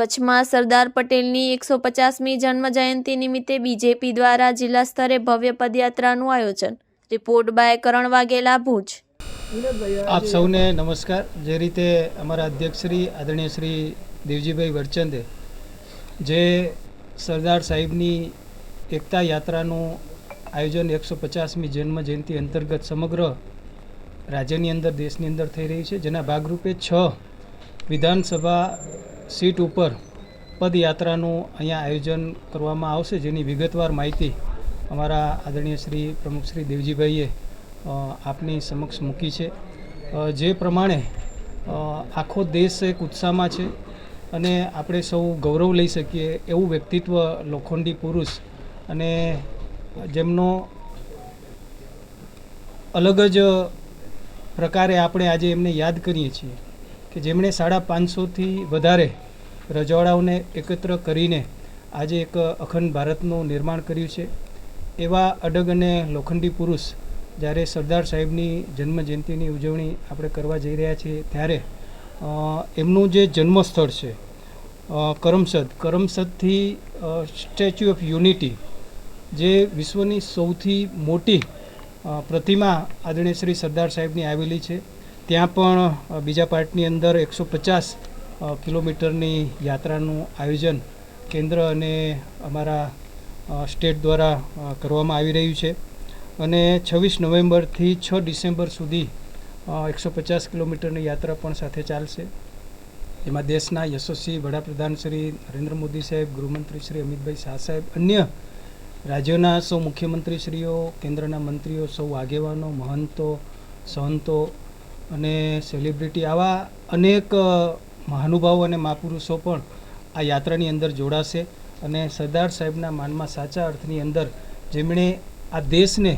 કચ્છમાં સરદાર પટેલની એકસો પચાસમી જન્મ જયંતિ નિમિત્તે બીજેપી દ્વારા જિલ્લા સ્તરે ભવ્ય પદયાત્રાનું આયોજન. Report by Karan Vaghela, Bhuj. આપ સૌને નમસ્કાર. જે રીતે અમારા અધ્યક્ષ શ્રી આદરણીય શ્રી દેવજીભાઈ વરચંદે જે સરદાર સાહેબની એકતા યાત્રાનું આયોજન એકસો પચાસમી જન્મ જયંતિ અંતર્ગત સમગ્ર રાજ્યની અંદર, દેશની અંદર થઈ રહી છે. જેના ભાગરૂપે છ વિધાનસભા સીટ ઉપર પદયાત્રાનું અહીંયા આયોજન કરવામાં આવશે, જેની વિગતવાર માહિતી અમારા આદરણીય શ્રી પ્રમુખ શ્રી દેવજીભાઈએ આપની સમક્ષ મૂકી છે. જે પ્રમાણે આખો દેશ એક ઉત્સાહમાં છે અને આપણે સૌ ગૌરવ લઈ શકીએ એવું વ્યક્તિત્વ લોખંડી પુરુષ અને જેમનો અલગ જ પ્રકારે આપણે આજે એમને યાદ કરીએ છીએ. કે જેમણે સાડા પાંચસોથી વધારે રજવાડાઓને એકત્ર કરીને આજે એક અખંડ ભારતનું નિર્માણ કર્યું છે. એવા અડગ અને લોખંડી પુરુષ જ્યારે સરદાર સાહેબની જન્મ જયંતિની ઉજવણી આપણે કરવા જઈ રહ્યા છીએ ત્યારે એમનું જે જન્મસ્થળ છે કરમસદ, કરમસદથી સ્ટેચ્યુ ઓફ યુનિટી, જે વિશ્વની સૌથી મોટી પ્રતિમા આદરણીય શ્રી સરદાર સાહેબની આવેલી છે. ત્યાં પણ બીજા પાર્ટની અંદર એકસો પચાસ કિલોમીટરની યાત્રાનું આયોજન કેન્દ્ર અને અમારા સ્ટેટ દ્વારા કરવામાં આવી રહ્યું છે. અને છવ્વીસ નવેમ્બરથી છ ડિસેમ્બર સુધી એકસો પચાસ કિલોમીટરની યાત્રા પણ સાથે ચાલશે. એમાં દેશના યશસ્વી વડાપ્રધાન શ્રી નરેન્દ્ર મોદી સાહેબ, ગૃહમંત્રી શ્રી અમિતભાઈ શાહ સાહેબ, અન્ય રાજ્યોના સૌ મુખ્યમંત્રીશ્રીઓ, કેન્દ્રના મંત્રીઓ, સૌ આગેવાનો, મહંતો, સંતો અને સેલિબ્રિટી આવા અનેક મહાનુભાવો અને મહાપુરુષો પણ આ યાત્રાની અંદર જોડાશે અને સરદાર સાહેબના માનમાં સાચા અર્થની અંદર જેમણે આ દેશને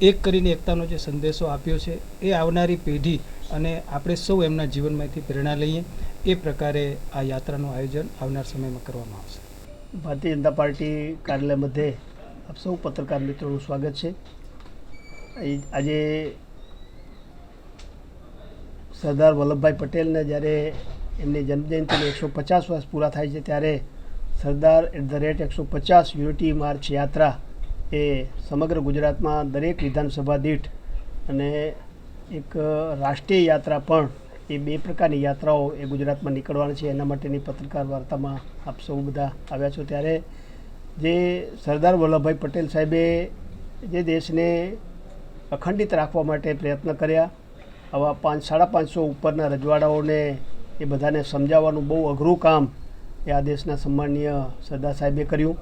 એક કરીને એકતાનો જે સંદેશો આપ્યો છે એ આવનારી પેઢી અને આપણે સૌ એમના જીવનમાંથી પ્રેરણા લઈએ, એ પ્રકારે આ યાત્રાનું આયોજન આવનાર સમયમાં કરવામાં આવશે. ભારતીય જનતા પાર્ટી કાર્યાલય મધ્યે આપ સૌ પત્રકાર મિત્રોનું સ્વાગત છે. આજે સરદાર વલ્લભભાઈ પટેલને જ્યારે એમની જન્મજયંતિને એકસો પચાસ વર્ષ પૂરા થાય છે, ત્યારે સરદાર એટ ધ રેટ એકસો પચાસ યુનિટી માર્ચ યાત્રા એ સમગ્ર ગુજરાતમાં દરેક વિધાનસભા દીઠ અને એક રાષ્ટ્રીય યાત્રા પણ એ બે પ્રકારની યાત્રાઓ એ ગુજરાતમાં નીકળવાની છે. એના માટેની પત્રકાર વાર્તામાં આપ સૌ બધા આવ્યા છો. ત્યારે જે સરદાર વલ્લભભાઈ પટેલ સાહેબે જે દેશને અખંડિત રાખવા માટે પ્રયત્ન કર્યા આવા પાંચ સાડા પાંચસો ઉપરના રજવાડાઓને એ બધાને સમજાવવાનું બહુ અઘરું કામ એ આ દેશના સન્માનીય સરદાર સાહેબે કર્યું.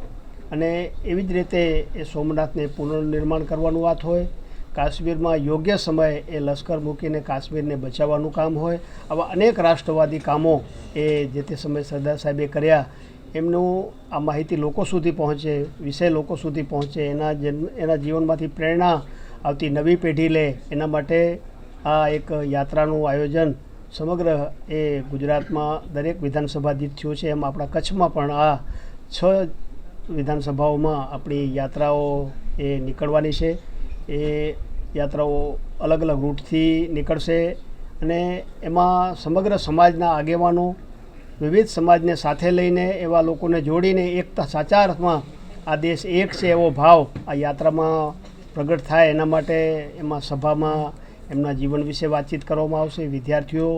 અને એવી જ રીતે એ સોમનાથને પુનર્નિર્માણ કરવાનું વાત હોય, કાશ્મીરમાં યોગ્ય સમયે એ લશ્કર મૂકીને કાશ્મીરને બચાવવાનું કામ હોય, આવા અનેક રાષ્ટ્રવાદી કામો એ જે તે સમયે સરદાર સાહેબે કર્યા, એમનું આ માહિતી લોકો સુધી પહોંચે, વિષય લોકો સુધી પહોંચે, એના જન્મ એના જીવનમાંથી પ્રેરણા આવતી નવી પેઢી લે, એના માટે આ એક યાત્રાનું આયોજન સમગ્ર એ ગુજરાતમાં દરેક વિધાનસભા દીઠ થયું છે એમ આપણા કચ્છમાં પણ આ છ વિધાનસભાઓમાં આપણી યાત્રાઓ એ નીકળવાની છે. એ યાત્રાઓ અલગ અલગ રૂટથી નીકળશે અને એમાં સમગ્ર સમાજના આગેવાનો, વિવિધ સમાજને સાથે લઈને એવા લોકોને જોડીને એકતા સાચા અર્થમાં આ દેશ એક છે એવો ભાવ આ યાત્રામાં પ્રગટ થાય એના માટે એમાં સભામાં એમના જીવન વિશે વાતચીત કરવામાં આવશે, વિદ્યાર્થીઓ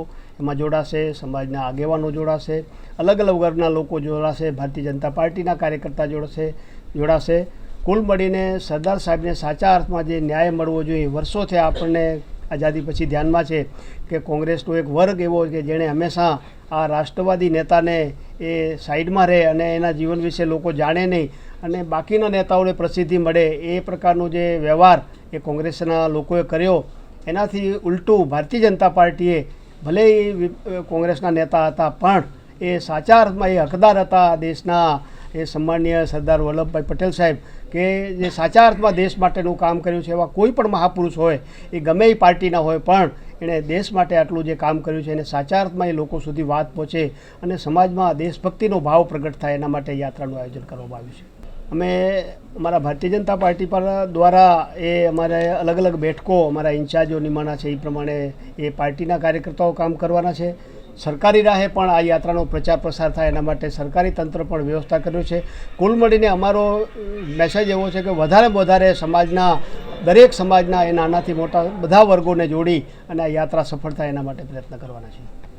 એમાં જોડાશે, સમાજના આગેવાનો જોડાશે અલગ અલગ વર્ગના લોકો જોડાશે, ભારતીય જનતા પાર્ટીના કાર્યકર્તા જોડાશે જોડાશે. કુલ મળીને સરદાર સાહેબને સાચા અર્થમાં જે ન્યાય મળવો જોઈએ વર્ષોથી આપણને આઝાદી પછી ધ્યાનમાં છે કે કોંગ્રેસનો એક વર્ગ એવો કે જેણે હંમેશા આ રાષ્ટ્રવાદી નેતાને એ સાઈડમાં રહે અને એના જીવન વિશે લોકો જાણે નહીં અને બાકીના નેતાઓને પ્રસિદ્ધિ મળે એ પ્રકારનો જે વ્યવહાર એ કોંગ્રેસના લોકોએ કર્યો એનાથી ઉલટું ભારતીય જનતા પાર્ટીએ ભલે એ કોંગ્રેસના નેતા હતા, પણ એ સાચા અર્થમાં એ હકદાર હતા દેશના એ સન્માનીય સરદાર વલ્લભભાઈ પટેલ સાહેબ કે જે સાચા અર્થમાં દેશ માટેનું કામ કર્યું છે એવા કોઈ પણ મહાપુરુષ હોય, એ ગમે એ પાર્ટીના હોય, પણ એણે દેશ માટે આટલું જે કામ કર્યું છે એને સાચા અર્થમાં એ લોકો સુધી વાત પહોંચે અને સમાજમાં દેશભક્તિનો ભાવ પ્રગટ થાય એના માટે યાત્રાનું આયોજન કરવામાં આવ્યું છે. અમે અમારા ભારતીય જનતા પાર્ટી પર દ્વારા એ અમારે અલગ અલગ બેઠકો અમારા ઇન્ચાર્જો નિમાણા છે, એ પ્રમાણે એ પાર્ટીના કાર્યકર્તાઓ કામ કરવાના છે. સરકારી રાહે પણ આ યાત્રાનો પ્રચાર પ્રસાર થાય એના માટે સરકારી તંત્ર પણ વ્યવસ્થા કર્યું છે. કુલ મળીને અમારો મેસેજ એવો છે કે વધારે વધારે સમાજના, દરેક સમાજના એ નાનાથી મોટા બધા વર્ગોને જોડી અને આ યાત્રા સફળ થાય એના માટે પ્રયત્ન કરવાના છે.